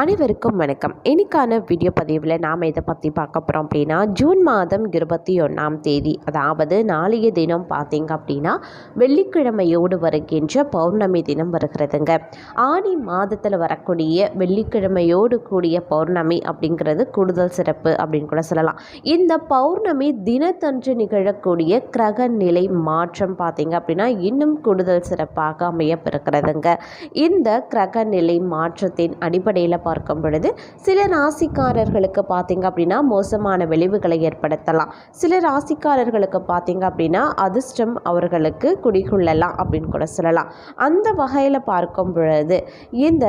அனைவருக்கும் வணக்கம். இன்னைக்கான வீடியோ பதிவில் நாம் இதை பற்றி பார்க்க போகிறோம் அப்படின்னா ஜூன் மாதம் இருபத்தி ஒன்றாம் தேதி அதாவது நாளைய தினம் பார்த்தீங்க அப்படின்னா வெள்ளிக்கிழமையோடு வருகின்ற பௌர்ணமி தினம் வருகிறதுங்க. ஆனி மாதத்தில் வரக்கூடிய வெள்ளிக்கிழமையோடு கூடிய பௌர்ணமி அப்படிங்கிறது கூடுதல் சிறப்பு அப்படின்னு கூட சொல்லலாம். இந்த பௌர்ணமி தினத்தன்று நிகழக்கூடிய கிரக நிலை மாற்றம் பார்த்தீங்க அப்படின்னா இன்னும் கூடுதல் சிறப்பாக அமையப்பெறுகிறதுங்க இந்த கிரக நிலை மாற்றத்தின் அடிப்படையில் பார்க்கும் பொழுது சில ராசிக்காரர்களுக்கு பார்த்தீங்க அப்படின்னா மோசமான விளைவுகளை ஏற்படுத்தலாம். சில ராசிக்காரர்களுக்கு பார்த்தீங்க அப்படின்னா அதிர்ஷ்டம் அவர்களுக்கு குடிகொள்ளலாம் அப்படின்னு கூட சொல்லலாம். அந்த வகையில் பார்க்கும் பொழுது இந்த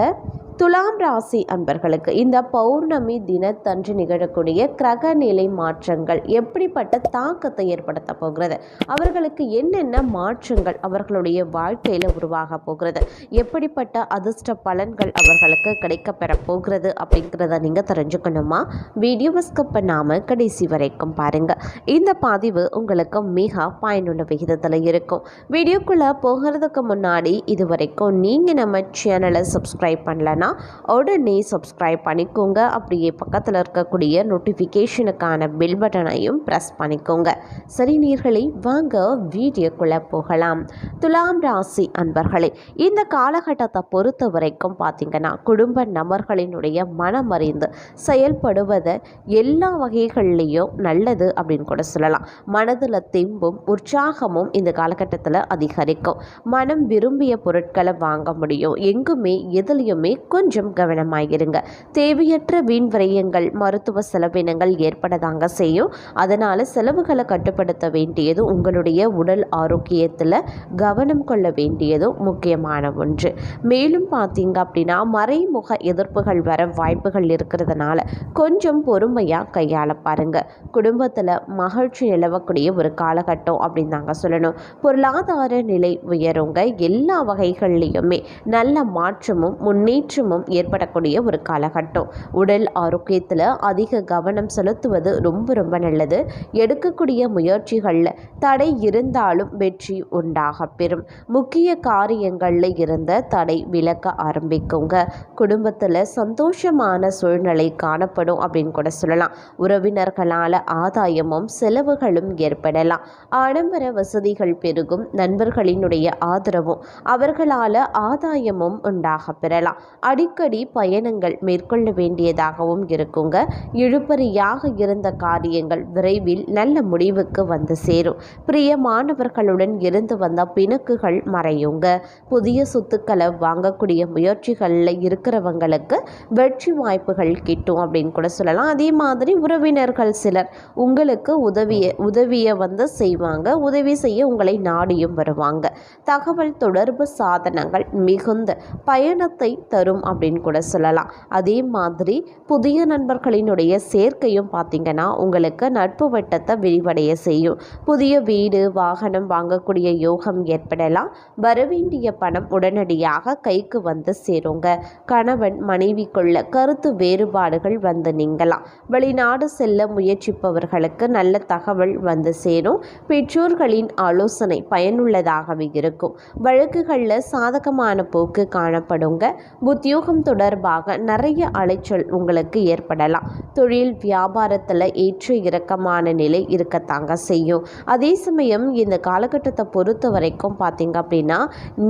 துலாம் ராசி அன்பர்களுக்கு இந்த பௌர்ணமி தினத்தன்று நிகழக்கூடிய கிரக நிலை மாற்றங்கள் எப்படிப்பட்ட தாக்கத்தை ஏற்படுத்த போகிறது? அவர்களுக்கு என்னென்ன மாற்றங்கள் அவர்களுடைய வாழ்க்கையில் உருவாக போகிறது? எப்படிப்பட்ட அதிர்ஷ்ட பலன்கள் அவர்களுக்கு கிடைக்கப்பெற போகிறது அப்படிங்கிறத நீங்கள் தெரிஞ்சுக்கணுமா? வீடியோவை ஸ்கிப் பண்ணாமல் கடைசி வரைக்கும் பாருங்கள் இந்த பதிவு உங்களுக்கு மிக பயனுள்ள விகிதத்தில் இருக்கும். வீடியோக்குள்ளே போகிறதுக்கு முன்னாடி இது வரைக்கும் நீங்கள் நம்ம சேனலை சப்ஸ்கிரைப் பண்ணலன்னா உடனே சப்ஸ்கிரைப் பண்ணிக்கோங்க. அப்படியே பக்கத்தில் இருக்கக்கூடிய நோட்டிஃபிகேஷனுக்கான பில் பட்டனையும் ப்ரெஸ் பண்ணிக்கோங்க. சரி நீர்களை வாங்க வீடியோக்குள்ளே போகலாம். துலாம் ராசி அன்பர்களே இந்த காலகட்டத்தை பொறுத்த வரைக்கும் பார்த்தீங்கன்னா குடும்ப நபர்கள் மனம் மனமறிந்து செயல்படுவதை எல்லா வகைகள்லேயும் நல்லது அப்படின்னு கூட சொல்லலாம். மனதில் தெம்பும் உற்சாகமும் இந்த காலகட்டத்தில் அதிகரிக்கும். மனம் விரும்பிய பொருட்களை வாங்க முடியும். எங்குமே எதுலேயுமே கொஞ்சம் கவனமாகிருங்க தேவையற்ற வீண் விரயங்கள் மருத்துவ செலவினங்கள் ஏற்படதாங்க செய்யும். அதனால் செலவுகளை கட்டுப்படுத்த வேண்டியது உங்களுடைய உடல் ஆரோக்கியத்தில் கவனம் கொள்ள வேண்டியதும் முக்கியமான ஒன்று. மேலும் பார்த்தீங்க அப்படின்னா மறைமுக எதிர்ப்புகள் வர வாய்ப்புகள் இருக்கிறதுனால கொஞ்சம் பொறுமையாக கையாள பாருங்க. குடும்பத்தில் மகிழ்ச்சி நிலவக்கூடிய ஒரு காலகட்டம் அப்படின்னு தாங்க சொல்லணும். பொருளாதார நிலை உயருங்க. எல்லா வகைகள்லேயுமே நல்ல மாற்றமும் முன்னேற்றமும் ஏற்படக்கூடிய ஒரு காலகட்டம். உடல் ஆரோக்கியத்தில் அதிக கவனம் செலுத்துவது ரொம்ப ரொம்ப நல்லது. எடுக்கக்கூடிய முயற்சிகளில் தடை இருந்தாலும் வெற்றி உண்டாக பெறும். முக்கிய காரியங்களில் இருந்த தடை விலக்க ஆரம்பிக்குங்க. குடும்பத்தில் சந்தோஷமான சூழ்நிலை காணப்படும் அப்படின்னு கூட சொல்லலாம். உறவினர்களால் ஆதாயமும் செலவுகளும் ஏற்படலாம். ஆடம்பர வசதிகள் பெருகும் நண்பர்களினுடைய ஆதரவும் அவர்களால் ஆதாயமும் உண்டாக பெறலாம். அடிக்கடி பயணங்கள் மேற்கொள்ள வேண்டியதாகவும் இருக்குங்க. இழுபறியாக இருந்த காரியங்கள் விரைவில் நல்ல முடிவுக்கு வந்து சேரும். பிரியமானவர்களுடன் இருந்து வந்த பிணக்குகள் மறையுங்க. புதிய சொத்துக்களை வாங்கக்கூடிய முயற்சிகளில் இருக்கிறவங்களுக்கு வெற்றி வாய்ப்புகள் கிட்டும் அப்படின்னு கூட சொல்லலாம். அதே மாதிரி உறவினர்கள் சிலர் உங்களுக்கு உதவிய உதவியை வந்து செய்வாங்க. உதவி செய்ய உங்களை நாடியும் வருவாங்க. தகவல் தொடர்பு சாதனங்கள் மிகுந்த பயணத்தை தரும் அப்படின்னு கூட சொல்லலாம். அதே மாதிரி புதிய நண்பர்களினுடைய சேர்க்கையும் பார்த்திங்கன்னா உங்களுக்கு நட்பு வட்டத்தை விரிவடைய செய்யும். புதிய வீடு வாகனம் வாங்கக்கூடிய யோகம் ஏற்படலாம். வரவேண்டிய பணம் உடனடியாக கைக்கு வந்து சேருங்க. கணவன் மனைவிக்குள்ள கருத்து வேறுபாடுகள் வந்து நீங்கலாம். வெளிநாடு செல்ல முயற்சிப்பவர்களுக்கு நல்ல தகவல் வந்து சேரும். பெற்றோர்களின் ஆலோசனை பயனுள்ளதாகவே இருக்கும். வழக்குகளில் சாதகமான போக்கு காணப்படுங்க. உத்தியோகம் தொடர்பாக நிறைய அலைச்சல் உங்களுக்கு ஏற்படலாம். தொழில் வியாபாரத்தில் ஏற்ற இறக்கமான நிலை இருக்கத்தாங்க செய்யும். அதே சமயம் இந்த காலகட்டத்தை பொறுத்த வரைக்கும் பார்த்தீங்க அப்படின்னா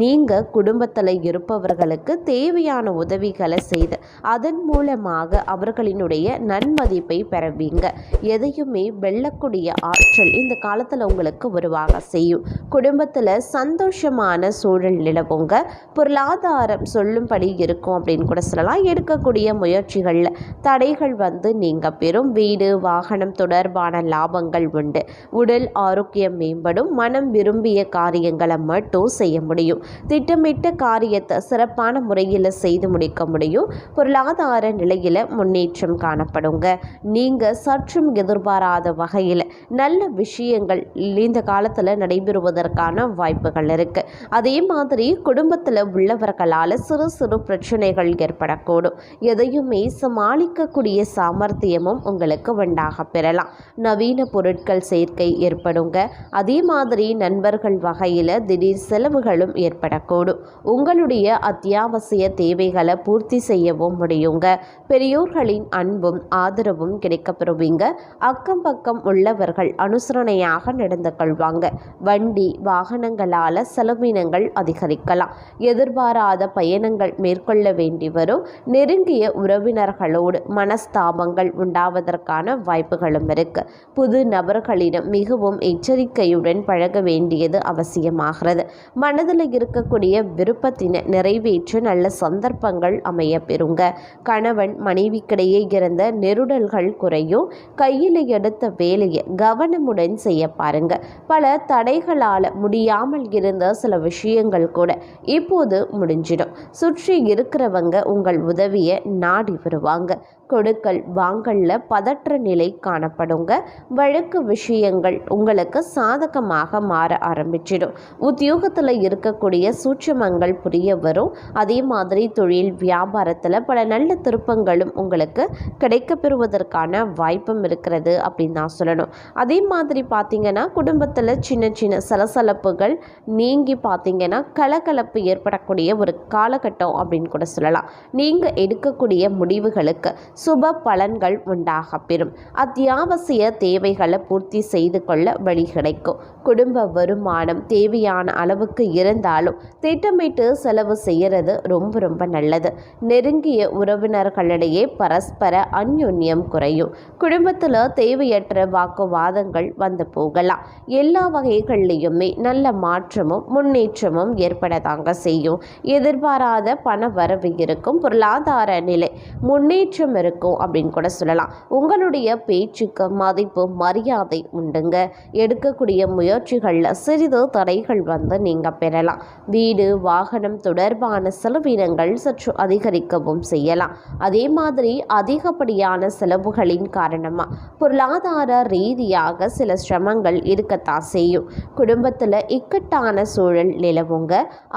நீங்கள் குடும்பத்தில் இருப்பவர்களுக்கு தேவையான உதவிகளை செய்து அதன் மூலமாக அவர்களினுடைய நன்மதிப்பை பெறவீங்க. எதையுமே வெல்லக்கூடிய ஆற்றல் இந்த காலத்தில் உங்களுக்கு உருவாக செய்யும். குடும்பத்தில் சந்தோஷமான சூழல் நிலவுங்க. பொருளாதாரம் சொல்லும்படி இருக்கும் அப்படின்னு கூட சொல்லலாம். எடுக்கக்கூடிய முயற்சிகளில் தடைகள் வந்து நீங்கள் பெறும். வீடு வாகனம் தொடர்பான லாபங்கள் உண்டு. உடல் ஆரோக்கியம் மேம்படும். மனம் விரும்பிய காரியங்களை மட்டும் செய்ய முடியும். திட்டமிட்ட காரியத்தை சிறப்பான முறையில் செய்து முடிக்க முடியும். பொருளாதார நிலையில் முன்னேற்றம் காணப்படுங்க. நீங்கள் சற்றும் எதிர்பாராத வகையில் நல்ல விஷயங்கள் இந்த காலத்தில் நடைபெறுவதற்கான வாய்ப்புகள் இருக்குது அதே மாதிரி குடும்பத்தில் உள்ளவர்களால் சிறு சிறு பிரச்சனைகள் ஏற்படக்கூடும். எதையுமே சமாளிக்கக்கூடிய சாமர்த்தியமும் உங்களுக்கு உண்டாக பெறலாம். நவீன பொருட்கள் சேர்க்கை ஏற்படுங்க. அதே மாதிரி நண்பர்கள் வகையில் திடீர் செலவுகளும் ஏற்படக்கூடும். உங்களுடைய அத்தியாவசிய தேவைகளை பூர்த்தி செய்ய செய்யவும் முடியுங்க. பெரியோர்களின் அன்பும் ஆதரவும் கிடைக்கப்பெறுவீங்க. அக்கம் பக்கம் உள்ளவர்கள் அனுசரணையாக நடந்து கொள்வாங்க. வண்டி வாகனங்களால் செலவினங்கள் அதிகரிக்கலாம். எதிர்பாராத பயணங்கள் மேற்கொள்ள வேண்டி வரும். நெருங்கிய உறவினர்களோடு மனஸ்தாபங்கள் உண்டாவதற்கான வாய்ப்புகளும் இருக்கு. புது நபர்களிடம் மிகவும் எச்சரிக்கையுடன் பழக வேண்டியது அவசியமாகிறது. மனதில் இருக்கக்கூடிய விருப்பத்தினை நிறைவேற்ற நல்ல சந்தர்ப்பங்கள் அமைய பெறுங்க கணவன் மனைவிக்கிடையே இருந்த நெருடல்கள் குறையும். கையில் எடுத்த வேலையை கவனமுடன் செய்ய பாருங்க. பல தடைகளால் முடியாமல் இருந்த சில விஷயங்கள் கூட இப்போது முடிஞ்சிடும். சுற்றி இருக்கிறவங்க உங்கள் உதவியை நாடி வருவாங்க. கொடுக்கல் வாங்கல்ல பதற்ற நிலை காணப்படுங்க. வழக்கு விஷயங்கள் உங்களுக்கு சாதகமாக மாற ஆரம்பிச்சிடும். உத்தியோகத்தில் இருக்கக்கூடிய சூட்சமங்கள் புரிய வரும். அதே மாதிரி தொழில் வியாபாரத்தில் பல நல்ல திருப்பங்களும் உங்களுக்கு கிடைக்கப்பெறுவதற்கான வாய்ப்பும் இருக்கிறது அப்படின்னு தான் சொல்லணும். அதே மாதிரி பார்த்திங்கன்னா குடும்பத்தில் சின்ன சின்ன சலசலப்புகள் நீங்கி பார்த்திங்கன்னா கலகலப்பு ஏற்படக்கூடிய ஒரு காலகட்டம் அப்படின்னு கூட சொல்லலாம். நீங்கள் எடுக்கக்கூடிய முடிவுகளுக்கு சுப பலன்கள் உண்டாக பெறும் அத்தியாவசிய தேவைகளை பூர்த்தி செய்து கொள்ள வழி கிடைக்கும். குடும்ப வருமானம் தேவையான அளவுக்கு இருந்தாலும் திட்டமிட்டு செலவு செய்கிறது ரொம்ப ரொம்ப நல்லது. நெருங்கிய உறவினர்களிடையே பரஸ்பர அந்யுன்யம் குறையும். குடும்பத்தில் தேவையற்ற வாக்குவாதங்கள் வந்து போகலாம். எல்லா வகைகள்லையுமே நல்ல மாற்றமும் முன்னேற்றமும் ஏற்படதாங்க செய்யும். எதிர்பாராத பண வரவு இருக்கும். பொருளாதார நிலை முன்னேற்றம் இருக்கும் அப்படின்னு கூட சொல்லலாம். உங்களுடைய பேச்சுக்கு மதிப்பு மரியாதை உண்டுங்க. எடுக்கக்கூடிய முயற்சிகளில் சிறிது தடைகள் வந்து நீங்கள் பெறலாம். வீடு வாகனம் தொடர்பான செலவினங்கள் சற்று அதிகரிக்கவும் செய்யலாம். அதே மாதிரி அதிகப்படியான செலவுகளின் காரணமாக பொருளாதார ரீதியாக சில சிரமங்கள் இருக்கத்தான் செய்யும். குடும்பத்தில் இக்கட்டான சூழல் நிலவுங்க.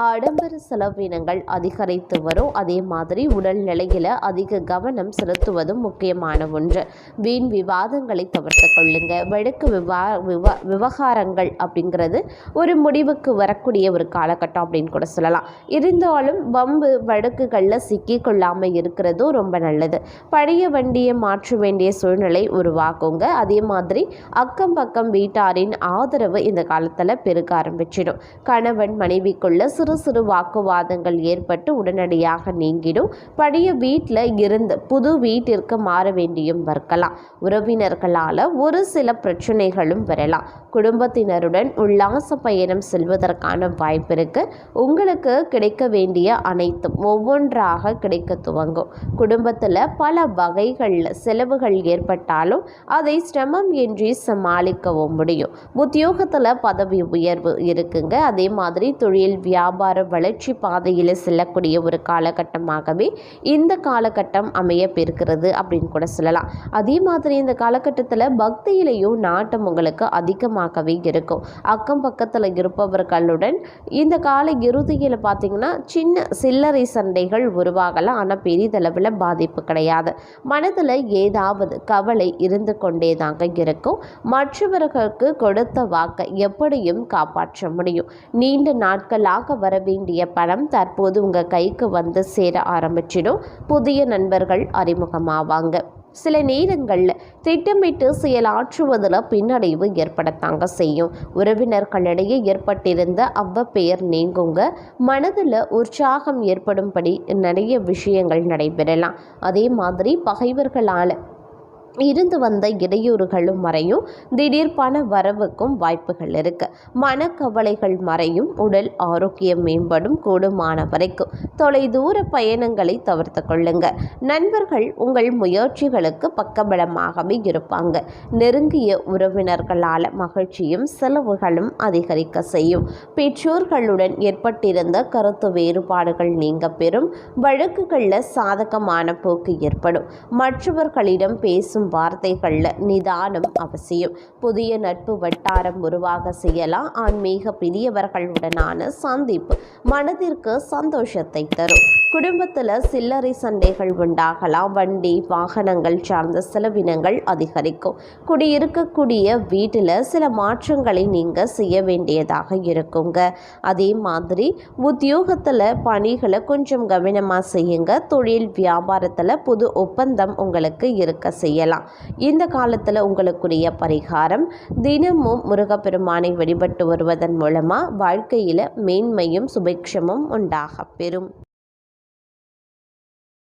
ஆடம்பர செலவினங்கள் அதிகரித்து வரும். அதே மாதிரி உடல்நிலையில் அதிக கவனம் செலுத்துவதும் முக்கியமான ஒன்று. வீண் விவாதங்களை தவிர்த்து கொள்ளுங்க. வழக்கு விவா விவா விவகாரங்கள் அப்படிங்கிறது ஒரு முடிவுக்கு வரக்கூடிய ஒரு காலகட்டம் அப்படின்னு கூட சொல்லலாம். இருந்தாலும் வம்பு வழக்குகளில் சிக்கி கொள்ளாமல் இருக்கிறதும் ரொம்ப நல்லது. பழைய வண்டியை மாற்ற வேண்டிய சூழ்நிலை உருவாக்குங்க. அதே மாதிரி அக்கம் பக்கம் வீட்டாரின் ஆதரவு இந்த காலத்தில் பெருக ஆரம்பிச்சிடும். கணவன் மனைவிக்குள்ள சிறு சிறு வாக்குவாதங்கள் ஏற்பட்டு உடனடியாக நீங்கிடும். பழைய வீட்டில் இருந்து புது வீட்டிற்கு மாற வேண்டியும் வரலாம் உறவினர்களால் ஒரு சில பிரச்சனைகளும் வரலாம். குடும்பத்தினருடன் உல்லாச பயணம் செல்வதற்கான வாய்ப்பு உங்களுக்கு கிடைக்க வேண்டிய அனைத்தும் ஒவ்வொன்றாக கிடைக்க துவங்கும். குடும்பத்தில் பல வகைகளில் செலவுகள் ஏற்பட்டாலும் அதை சிரமம் இன்றி சமாளிக்கவும் முடியும். உத்தியோகத்தில் பதவி உயர்வு இருக்குங்க. அதே மாதிரி தொழில் வியாபார வளர்ச்சி பாதையில் செல்லக்கூடிய ஒரு காலகட்டமாகவே இந்த காலகட்டம் அமைய இருக்கிறது அப்படின்னு கூட சொல்லலாம். அதே மாதிரி இந்த காலகட்டத்தில் பக்தியிலையும் நாட்டம் உங்களுக்கு அதிகமாகவே இருக்கும். அக்கம் பக்கத்தில் இருப்பவர்களுடன் இந்த கால இறுதியில் பார்த்தீங்கன்னா சின்ன சில்லறை சண்டைகள் உருவாகலாம். ஆனால் பெரிதளவில் பாதிப்பு கிடையாது. மனதில் ஏதாவது கவலை இருந்து கொண்டே தாங்க இருக்கும். மற்றவர்களுக்கு கொடுத்த வாக்கை எப்படியும் காப்பாற்ற முடியும். நீண்ட நாட்களாக வர வேண்டிய பணம் தற்போது உங்கள் கைக்கு வந்து சேர ஆரம்பிச்சிடும். புதிய நண்பர்கள் அறிமுகமாவாங்க சில நேரங்களில் திட்டமிட்டு செயலாற்றுவதில் பின்னடைவு ஏற்படத்தாங்க செய்யும். உறவினர்களிடையே ஏற்பட்டிருந்த அவ்வ பெயர் நீங்குங்க. மனதில் உற்சாகம் ஏற்படும்படி நிறைய விஷயங்கள் நடைபெறலாம். அதே மாதிரி பகைவர்களால் இருந்து வந்த இடையூறுகளும் மறையும். திடீர் பண வரவுக்கும் வாய்ப்புகள் இருக்கு. மனக்கவலைகள் மறையும். உடல் ஆரோக்கியம் மேம்படும். கூடுமான வரைக்கும் தொலைதூர பயணங்களை தவிர்த்து கொள்ளுங்க. நண்பர்கள் உங்கள் முயற்சிகளுக்கு பக்கபலமாகவே இருப்பாங்க. நெருங்கிய உறவினர்களால் மகிழ்ச்சியும் செலவுகளும் அதிகரிக்க செய்யும். பெற்றோர்களுடன் ஏற்பட்டிருந்த கருத்து வேறுபாடுகள் நீங்க பெறும். வழக்குகளில் சாதகமான போக்கு ஏற்படும். மற்றவர்களிடம் பேசும் பேசும் வார்த்தைகளில் நிதானம் அவசியம். புதிய நட்பு வட்டாரம் உருவாக செய்யலாம். ஆன்மீக பெரியவர்களுடனான சந்திப்பு மனதிற்கு சந்தோஷத்தை தரும். குடும்பத்தில் சில்லறை சண்டைகள் உண்டாகலாம். வண்டி வாகனங்கள் சார்ந்த செலவினங்கள் அதிகரிக்கும். குடியிருக்கக்கூடிய வீட்டில் சில மாற்றங்களை நீங்கள் செய்ய வேண்டியதாக இருக்குங்க. அதே மாதிரி உத்தியோகத்தில் பணிகளை கொஞ்சம் கவனமாக செய்யுங்க. தொழில் வியாபாரத்தில் புது ஒப்பந்தம் உங்களுக்கு இருக்க செய்யலாம். இந்த காலத்தில் உங்களுக்குரிய பரிகாரம் தினமும் முருகப்பெருமானை வழிபட்டு வருவதன் மூலமாக வாழ்க்கையில் மேன்மையும் சுபிக்ஷமும் உண்டாகப் பெறும்.